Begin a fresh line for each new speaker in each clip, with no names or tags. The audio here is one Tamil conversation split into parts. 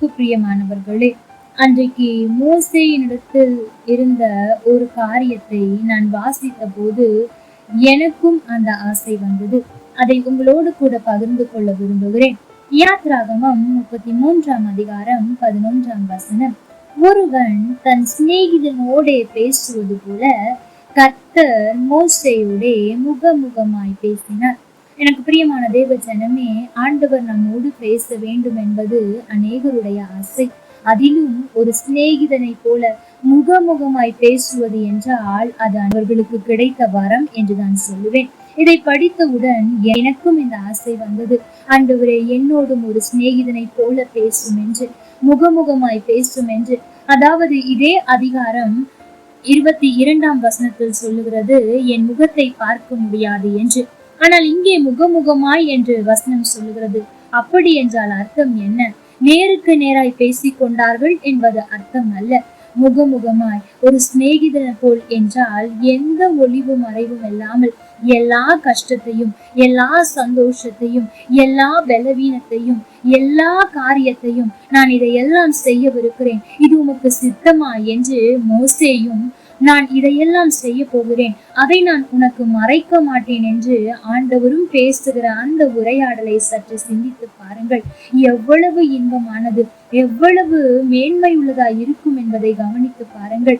கிறிஸ்துவுக்கு பிரியமானவர்களே அன்றைக்கு மோசையினிடத்தில் இருந்த ஒரு காரியத்தை நான் வாசித்த போது எனக்கும் அந்த ஆசை வந்தது. அதை உங்களோடு கூட பகிர்ந்து கொள்ள விரும்புகிறேன். யாத்ராகமம் முப்பத்தி மூன்றாம் அதிகாரம் பதினொன்றாம் வசனம். ஒருவன் தன் சிநேகிதனோடே பேசுவது போல கர்த்தர் மோசையோடே முகமுகமாய் பேசினார். எனக்கு பிரியமான தேவ ஜனமே ஆண்டவர் நம்மோடு பேச வேண்டும் என்பது அநேகருடைய ஆசை. அதிலும் ஒரு சிநேகிதனை போல முகமுகமாய் பேசுவது என்றால் அது அவர்களுக்கு கிடைத்த வரம் என்று நான் சொல்லுவேன். இதை படித்தவுடன் எனக்கும் இந்த ஆசை வந்தது. ஆண்டவரே என்னோடும் ஒரு சிநேகிதனை போல பேசும் என்று முகமுகமாய் பேசும் என்று. அதாவது இதே அதிகாரம் இருபத்தி இரண்டாம் வசனத்தில் சொல்லுகிறது என் முகத்தை பார்க்க முடியாது என்று. ஆனால் இங்கே முகமுகமாய் என்று வசனம் சொல்லுகிறது. அப்படி என்றால் அர்த்தம் என்ன? நேருக்கு நேராய் பேசிக் கொண்டார்கள் என்பது அர்த்தம் அல்ல. முகமுகமாய் ஒரு சிநேகிதனை போல் என்றால் எந்த ஒளிவு மறைவும் இல்லாமல் எல்லா கஷ்டத்தையும் எல்லா சந்தோஷத்தையும் எல்லா பலவீனத்தையும் எல்லா காரியத்தையும் நான் இதையெல்லாம் செய்யவிருக்கிறேன். இது உமக்கு சித்தமா? என்று மோசேயும் நான் இதையெல்லாம் செய்ய போகிறேன். அதை நான் உனக்கு மறைக்க மாட்டேன் என்று ஆண்டவரும் பேசுகிற அந்த உரையாடலை சற்று சிந்தித்து பாருங்கள். எவ்வளவு இன்பமானது. எவ்வளவு மேன்மை உள்ளதா இருக்கும் என்பதை கவனித்து பாருங்கள்.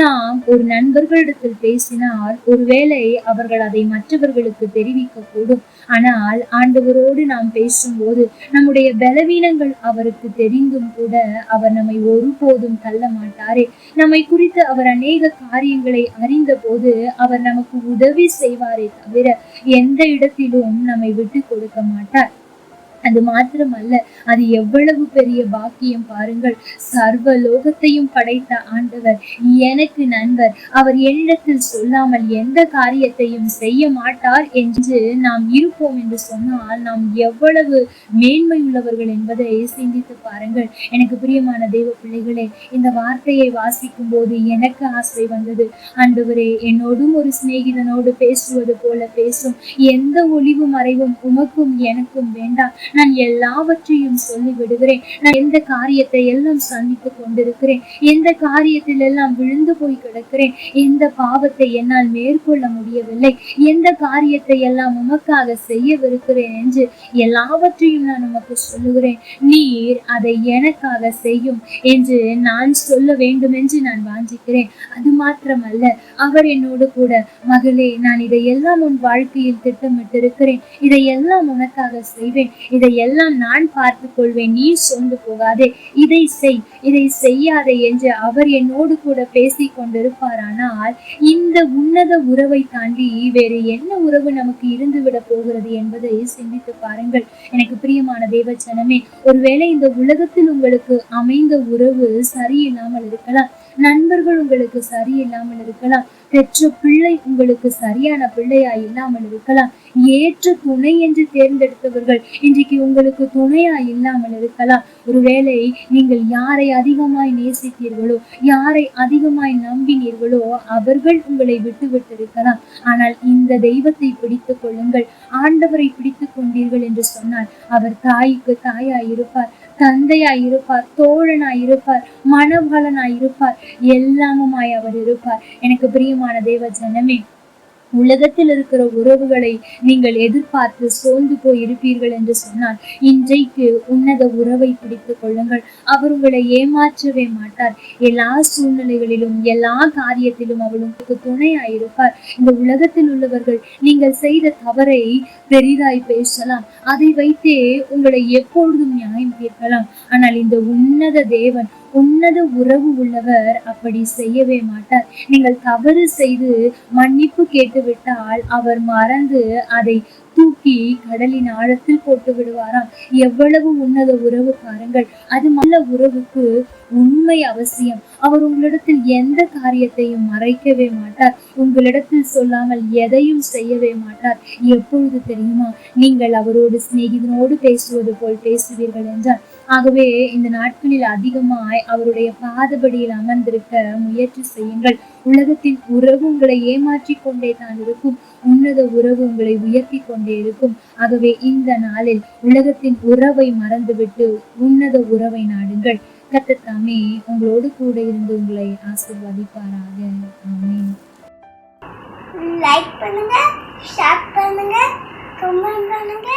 நாம் ஒரு நண்பர்களிடத்தில் பேசினால் ஒருவேளை அவர்கள் அதை மற்றவர்களுக்கு தெரிவிக்க கூடும். ஆனால் ஆண்டவரோடு நாம் பேசும்போது நம்முடைய பலவீனங்கள் அவருக்கு தெரிந்தும் கூட அவர் நம்மை ஒருபோதும் தள்ள மாட்டாரே. நம்மை குறித்து அவர் அநேக காரியங்களை அறிந்த போது அவர் நமக்கு உதவி செய்வாரே தவிர எந்த இடத்திலும் நம்மை விட்டு கொடுக்க மாட்டார். அது மாத்திரமல்ல அது எவ்வளவு பெரிய பாக்கியம் பாருங்கள். சர்வ லோகத்தையும் படைத்த ஆண்டவர் எனக்கு நண்பர். அவர் எண்ணத்தில் சொல்லாமல் எந்த காரியத்தையும் செய்ய மாட்டார் என்று நாம் இருப்போம் என்று சொன்னால் நாம் எவ்வளவு மேன்மை உள்ளவர்கள் என்பதை சிந்தித்து பாருங்கள். எனக்கு பிரியமான தெய்வ பிள்ளைகளே இந்த வார்த்தையை வாசிக்கும் போது எனக்கு ஆசை வந்தது. ஆண்டவரே என்னோடும் ஒரு சிநேகிதனோடு பேசுவது போல பேசும். எந்த ஒளிவும் மறைவும் உமக்கும் எனக்கும் வேண்டாம். நான் எல்லாவற்றையும் சொல்லி விடுகிறேன் நான் எந்த காரியத்தை எல்லாம் சந்தித்து கொண்டிருக்கிறேன் எந்த காரியத்தில் எல்லாம் விழுந்து போய் கிடக்கிறேன் எந்த பாவத்தை என்னால் மேற்கொள்ள முடியவில்லை எந்த காரியத்தை எல்லாம் உமக்காக செய்யவிருக்கிறேன் என்று எல்லாவற்றையும் நான் உமக்கு சொல்லுகிறேன். நீர் அதை எனக்காக செய்யும் என்று நான் சொல்ல வேண்டும் என்று நான் வாஞ்சிக்கிறேன். அது மாத்திரமல்ல அவர் என்னோடு கூட மகளே நான் இதையெல்லாம் உன் வாழ்க்கையில் திட்டமிட்டிருக்கிறேன் இதையெல்லாம் உனக்காக செய்வேன். இதையெல்லாம் நான் பார்த்துக் கொள்வேன் நீ சொந்து போகாதே. இதை செய் இதை செய்யாதே என்று அவர் என்னோடு கூட பேசி கொண்டிருப்பாரானால் இந்த உன்னத உறவை தாண்டி வேறு என்ன உறவு நமக்கு இருந்து விட போகிறது என்பதை சிந்தித்து பாருங்கள். எனக்கு பிரியமான தேவச்சனமே ஒருவேளை இந்த உலகத்தில் உங்களுக்கு அமைந்த உறவு சரியில்லாமல் இருக்கலாம் நண்பர்கள் உங்களுக்கு சரியில்லாமல் இருக்கலாம் பெற்ற பிள்ளை உங்களுக்கு சரியான பிள்ளையா இல்லாமல் இருக்கலாம் ஏற்ற துணை என்று தேர்ந்தெடுத்தவர்கள் இன்றைக்கு உங்களுக்கு துணையா இல்லாமல் இருக்கலாம். ஒருவேளை நீங்கள் யாரை அதிகமாய் நேசித்தீர்களோ யாரை அதிகமாய் நம்பினீர்களோ அவர்கள் உங்களை விட்டு விட்டிருக்கலாம் ஆனால் இந்த தெய்வத்தை பிடித்துக் கொள்ளுங்கள். ஆண்டவரை பிடித்துக் கொண்டீர்கள் என்று சொன்னால் அவர் தாய்க்கு தாயாய் இருப்பார் தந்தையாய் இருப்பார் தோழனாய் இருப்பார் மனபலனாய் இருப்பார் எல்லாமுமாய் அவர் இருப்பார். எனக்கு பிரியமான தேவ ஜனமே உலகத்தில் இருக்கிற உறவுகளை நீங்கள் எதிர்பார்த்து சோர்ந்து போய் இருப்பீர்கள் என்று சொன்னால் இன்றைக்கு உன்னத உறவை பிடித்துக் கொள்ளுங்கள். அவர் உங்களை ஏமாற்றவே மாட்டார். எல்லா சூழ்நிலைகளிலும் எல்லா காரியத்திலும் அவர் உங்களுக்கு துணையாயிருப்பார். இந்த உலகத்தில் உள்ளவர்கள் நீங்கள் செய்த தவறை பெரிதாய் பேசலாம். அதை வைத்தே உங்களை எப்பொழுதும் நியாயம் தீர்க்கலாம். ஆனால் இந்த உன்னத தேவன் உன்னத உறவு உள்ளவர் அப்படி செய்யவே மாட்டார். நீங்கள் தவறு செய்து மன்னிப்பு கேட்டு விட்டால் அவர் மறந்து அதை தூக்கி கடலின் ஆழத்தில் போட்டு விடுவாராம். எவ்வளவு உன்னத உறவு பாருங்கள் அது நல்ல உறவுக்கு உண்மை அவசியம். அவர் உங்களிடத்தில் எந்த காரியத்தையும் மறைக்கவே மாட்டார். உங்களிடத்தில் சொல்லாமல் எதையும் செய்யவே மாட்டார். எப்பொழுது தெரியுமா? நீங்கள் அவரோடு சிநேகிதனோடு பேசுவது போல் பேசுவீர்கள் என்றார். ஆகவே இந்த நாட்களில் அதிகமாய் அவருடைய பாதபடியில் அமர்ந்திருக்க முயற்சி செய்யுங்கள். உலகத்தின் உறவு உங்களை ஏமாற்றி கொண்டே தான் இருக்கும். உன்னத உறவு உங்களை உயர்த்தி கொண்டே இருக்கும். ஆகவே இந்த நாளில் உலகத்தின் உறவை மறந்துவிட்டு உன்னத உறவை நாடுங்கள். கத்தத்தாமே உங்களோடு கூட இருந்து உங்களை ஆசிர்வதிப்பாராக. ஆமே
லைக் பண்ணுங்க ஷேர் பண்ணுங்க கமெண்ட் பண்ணுங்க.